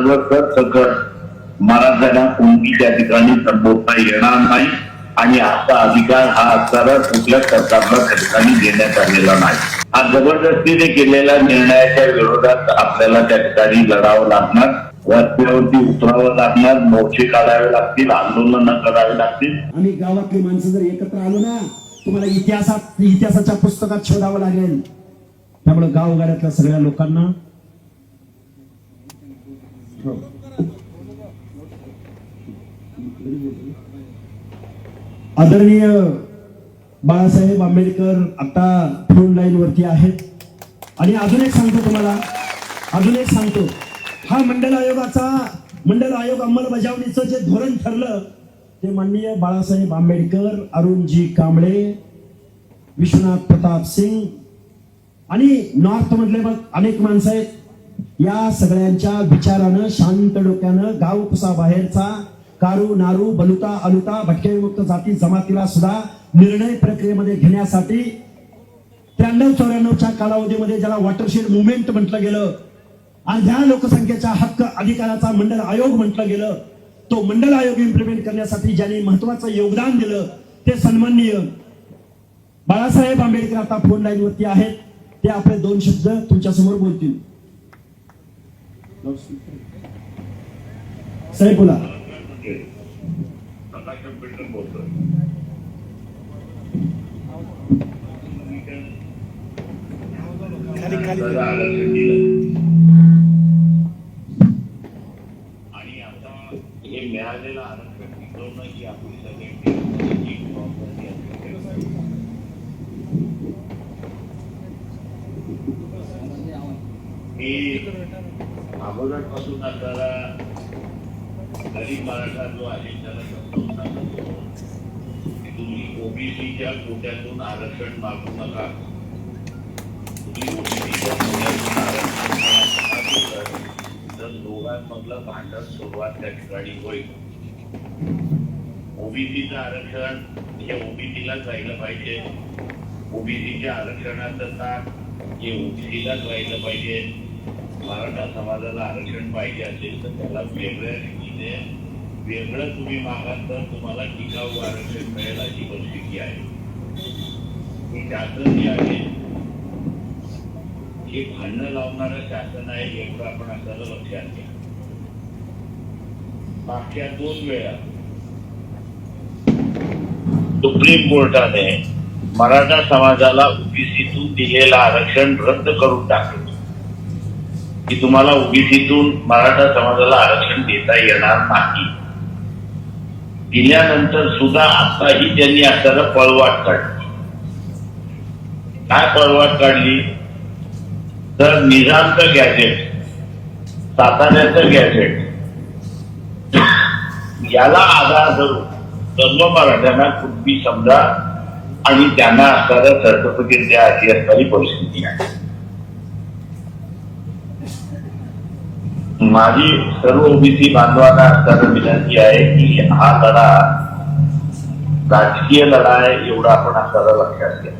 सर्व कर मराठ्यांना कोणती त्या ठिकाणी संबोधता येणार नाही आणि आता अधिकार हा सरळ कुठल्या सरकारला त्या ठिकाणी देण्यात आलेला नाही. हा जबरदस्तीने केलेल्या निर्णयाच्या विरोधात आपल्याला त्या ठिकाणी लढावं लागणार रस्त्यावरती उतरावं लागणार मोर्चे काढावे लागतील आंदोलन करावे लागतील. आणि गावातली माणसं जर एकत्र आलो ना तुम्हाला इतिहासात इतिहासाच्या पुस्तकात शोधावं लागेल. त्यामुळे गावगाड्यातल्या सगळ्या लोकांना आदरणीय बाळासाहेब आंबेडकर आता फोन लाईन वरती आहेत. आणि अजून एक सांगतो तुम्हाला. अजून एक सांगतो. हा मंडल आयोगाचा मंडल आयोग अंमलबजावणीचं जे धोरण ठरलं ते माननीय बाळासाहेब आंबेडकर अरुणजी कांबळे विश्वनाथ प्रताप सिंग आणि नॉर्थ मधले मग अनेक माणसं आहेत. या सगळ्यांच्या विचारानं शांत डोक्यानं गाव कुसा बाहेरचा कारू नारू बलुता अलुता भटके जाती जमातीला सुद्धा निर्णय प्रक्रियेमध्ये घेण्यासाठी त्र्याण्णव चौऱ्याण्णवच्या कालावधीमध्ये ज्याला वॉटरशेड मुवमेंट म्हटलं गेलं आणि ह्या लोकसंख्येच्या हक्क अधिकाराचा मंडल आयोग म्हटलं गेलं तो मंडल आयोग इम्प्लिमेंट करण्यासाठी ज्यांनी महत्वाचं योगदान दिलं ते सन्माननीय बाळासाहेब आंबेडकर आता फोन लाईन वरती आहेत. ते आपले दोन शब्द तुमच्यासमोर बोलतील. साहेब बोला. आणि आता हे मिळालेलं आरक्षण टिकवणं ही आपली सगळ्यांची जबाबदारी असते मी अगोदरपासून आपल्याला गरीब मराठा जो आहे त्याला समजावून सांगतो की तुम्ही ओबीसीच्या कोट्यातून आरक्षण मागू नका. तुम्ही ओबीसीच्या कोट्यातून आरक्षण तर दोघांमधलं भांडण सुरुवात त्या ठिकाणी होईल. ओबीसीचं आरक्षण म्हणजे हे ओबीसीलाच राहिलं पाहिजे. ओबीसीच्या आरक्षणाचं ताक हे ओबीसीलाच राहिलं पाहिजे. मराठा समाजाला आरक्षण पाहिजे असेल तर त्याला वेगळ्या रीतीने वेगळं तुम्ही मागाल तर तुम्हाला टिकाऊ आरक्षण मिळेल अशी परिस्थिती आहे. हे शासन जे आहे. हे भांडणं लावणारं शासन आहे एवढं आपण आपल्याला लक्षात घ्या. मागच्या दोन वेळा सुप्रीम कोर्टाने मराठा समाजाला ओबीसीतून दिलेलं आरक्षण रद्द करून टाकलं. की तुम्हाला ओबीसीतून मराठा समाजाला आरक्षण देता येणार नाही. दिल्यानंतर सुद्धा आताही त्यांनी आपल्याला पळवाट काढली. काय पळवाट काढली? तर निजामचं गॅजेट साताऱ्याचं गॅजेट याला आधार धरून सर्व मराठ्यांना कुणबी समजा आणि त्यांना असणारं सर्टिफिकेट द्या अशी असणारी परिस्थिती आहे. माझी सर्व ओबीसी बांधवांना सर्व विनंती आहे की हा लढा राजकीय लढा आहे एवढा आपण आपल्याला लक्षात घ्या.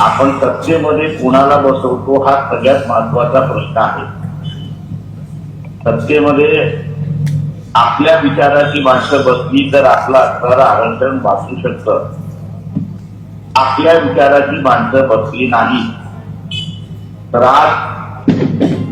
आपण सत्तेमध्ये कुणाला बसवतो हा सगळ्यात महत्त्वाचा प्रश्न आहे. सत्तेमध्ये आपल्या विचाराची माणसं बसली तर आपलं असणारं आरक्षण वाचू शकतं. आपल्या विचाराची माणसं बसली नाही तर आज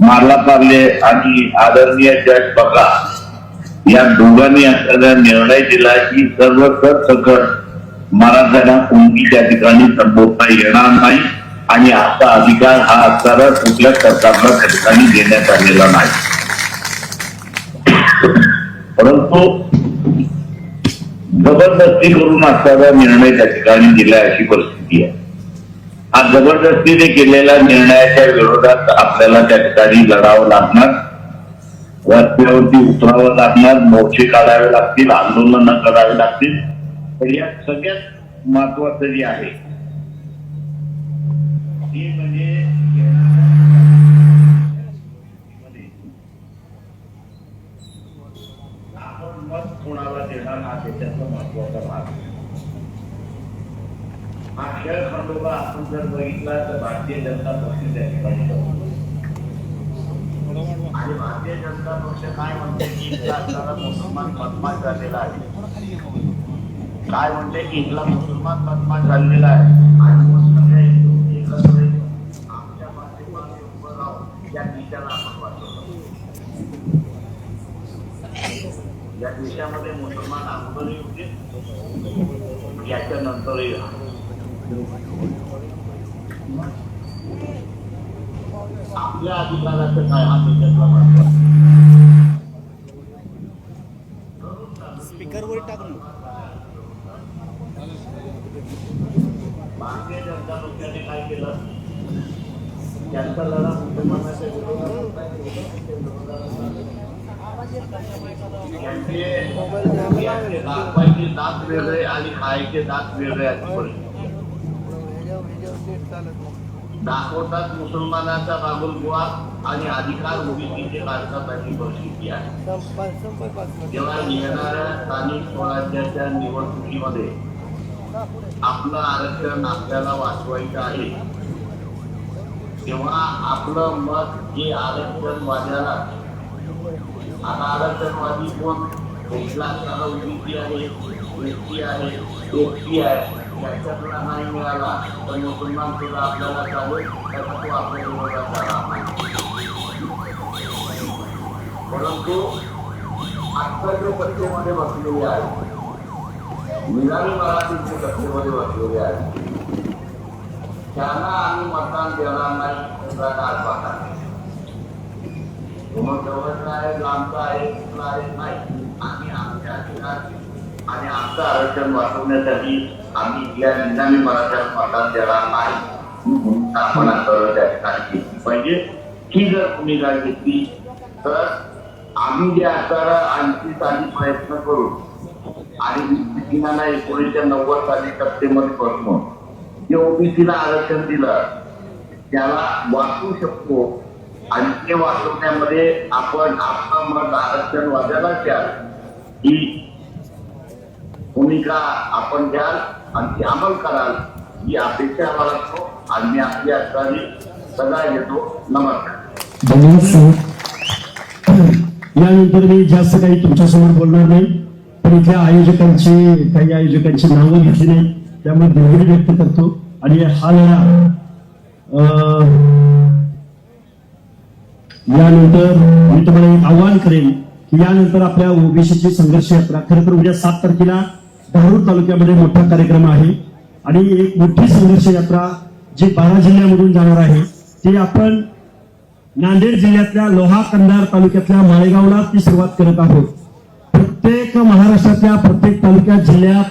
मारला पार्ले आणि आदरणीय जज बघा या दोघांनी असलेला निर्णय दिला की सर्व कर सकट मराठ्यांना कोणती त्या ठिकाणी संबोधता येणार नाही आणि असा अधिकार हा सरळ कुठल्या सरकारला त्या ठिकाणी देण्यात आलेला नाही. परंतु जबरदस्ती करून असलेला निर्णय त्या ठिकाणी दिलाय अशी परिस्थिती आहे. हा जबरदस्तीने केलेल्या निर्णयाच्या विरोधात आपल्याला त्या ठिकाणी लढावं लागणार. रस्त्यावरती उतरावं लागणार मोर्चे काढावे लागतील आंदोलन करावे लागतील. तर या सगळ्यात महत्वाचं जे आहे ते म्हणजे आपण मत कोणाला देणार हा त्याच्यातला महत्त्वाचा भाग आहे. हा खेळ खंडोबा आपण जर बघितला तर भारतीय जनता पक्ष त्या ठिकाणी आणि भारतीय जनता पक्ष काय म्हणते की इथला मुसलमान बदमाश झालेला आहे? काय म्हणते की इथला मुसलमान बदमाश झालेला आहे? आणि मग सगळे हिंदू एकत्र आमच्या पाठीमागे उभं राहून या आपण वाचवतो. या देशामध्ये मुसलमान अगोदरही होते याच्या नंतरही राहणार. आपल्या अधिकाराचं काय हा देशातला स्पीकरवर टाक। भारतीय जनता पक्षाने काय केलं त्यांचा लढा मुसलमानाच्या विरोधात यांचे यांचे दात वेगळे आणि खायचे दात वेगळे परिस्थिती. दाखवतात मुसलमानाचा बाबुलबुवा आणि अधिकार भूमिकेचे काढतात अशी परिस्थिती आहे. जेव्हा येणाऱ्या स्थानिक स्वराज्याच्या निवडणुकीमध्ये आपलं आरक्षण आपल्याला वाचवायचं आहे तेव्हा आपलं मत जे आरक्षणवाद्याला आता आरक्षणवादी कोण? कुठला असणारा आहे व्यक्ती आहे व्यक्ती आहे. त्याच्यातला नाही मिळाला पण मुसलमान सुद्धा आपल्याला चालेल त्याचा तो आपल्या विरोधात राहणार परंतु आत्ता जे कथेमध्ये बसलेले आहे निराळी मराठीचे सत्तेमध्ये बसलेले आहे त्यांना आम्ही मतदान देणार नाही त्याचा काळ पाहता मग जवळचा आहे लांबचा आहे कुठला आहे नाही आम्ही आमच्या आणि आमचं आरक्षण वाचवण्यासाठी आम्ही इथल्या निजामी मराठ्याला मतदान देणार नाही ही भूमिका आपण आता त्या पाहिजे म्हणजे ही जर भूमिका घेतली तर आम्ही जे असणारा आणखी काही प्रयत्न करू आणि ओबीसीला एकोणीसशे नव्वद साली सत्तेमध्ये बसलो जे ओबीसीला आरक्षण दिलं त्याला वाचवू शकतो आणि ते वाचवण्यामध्ये आपण आपलं मत आरक्षण वाजायला द्याल. ही भूमिका आपण द्याल. आणि ते अंमल कराल ही अपेक्षा बाळगतो आणि मी आपली असणारी सदा येतो नमस्कार. धन्यवाद सर. यानंतर मी जास्त काही तुमच्यासमोर बोलणार नाही पण इथल्या आयोजकांची काही आयोजकांची नावं घेतली नाही त्यामुळे दिलगिरी व्यक्त करतो. आणि हा लढा अं, यानंतर मी तुम्हाला एक आवाहन करेन की यानंतर आपल्या ओबीसीची संघर्ष यात्रा खरं तर उद्या सात तारखेला धारूर तालुक्यामध्ये मोठा कार्यक्रम आहे. आणि एक मोठी संघर्ष यात्रा जी बारा जिल्ह्यामधून जाणार आहे ती आपण नांदेड जिल्ह्यातल्या लोहा कंधार तालुक्यातल्या माळेगावला ती सुरुवात करत आहोत. प्रत्येक महाराष्ट्रातल्या प्रत्येक तालुक्यात जिल्ह्यात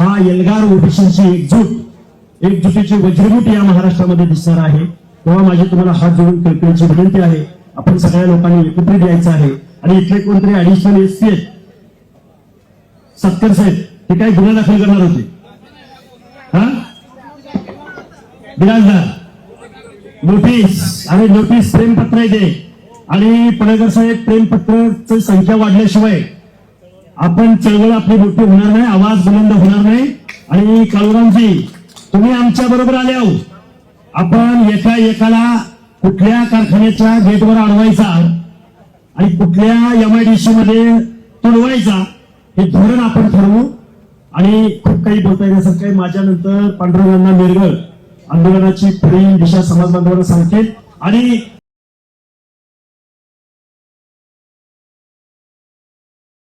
हा एल्गार ओबीसीची एकजूट एकजुटीची वज्रमूठ या महाराष्ट्रामध्ये दिसणार आहे. तेव्हा माझी तुम्हाला हात जोडून कळकळीची विनंती आहे आपण सगळ्या लोकांनी एकत्रित यायचं आहे. आणि इथले कोणतरी ऍडिशनल एस आहेत? सत्तर साहेब. ते काय गुन्हा दाखल करणार होते? हा? बिराजदार नोटीस अरे नोटीस प्रेमपत्र आहे ते. आणि पडळकर साहेब प्रेमपत्राची संख्या वाढल्याशिवाय आपण चळवळ आपली मोठी होणार नाही आवाज बुलंद होणार नाही. आणि काळूरामजी तुम्ही आमच्या बरोबर आले आहो आपण एका एकाला कुठल्या कारखान्याच्या गेटवर अडवायचा आणि कुठल्या एमआयडीसी मध्ये तुडवायचा हे धोरण आपण ठरवू. आणि खूप काही बोलता येण्यासारखं आहे माझ्यानंतर पांडुरंगांना मिरगळ आंदोलनाची पुढील दिशा समाज बांधवांना सांगतील. आणि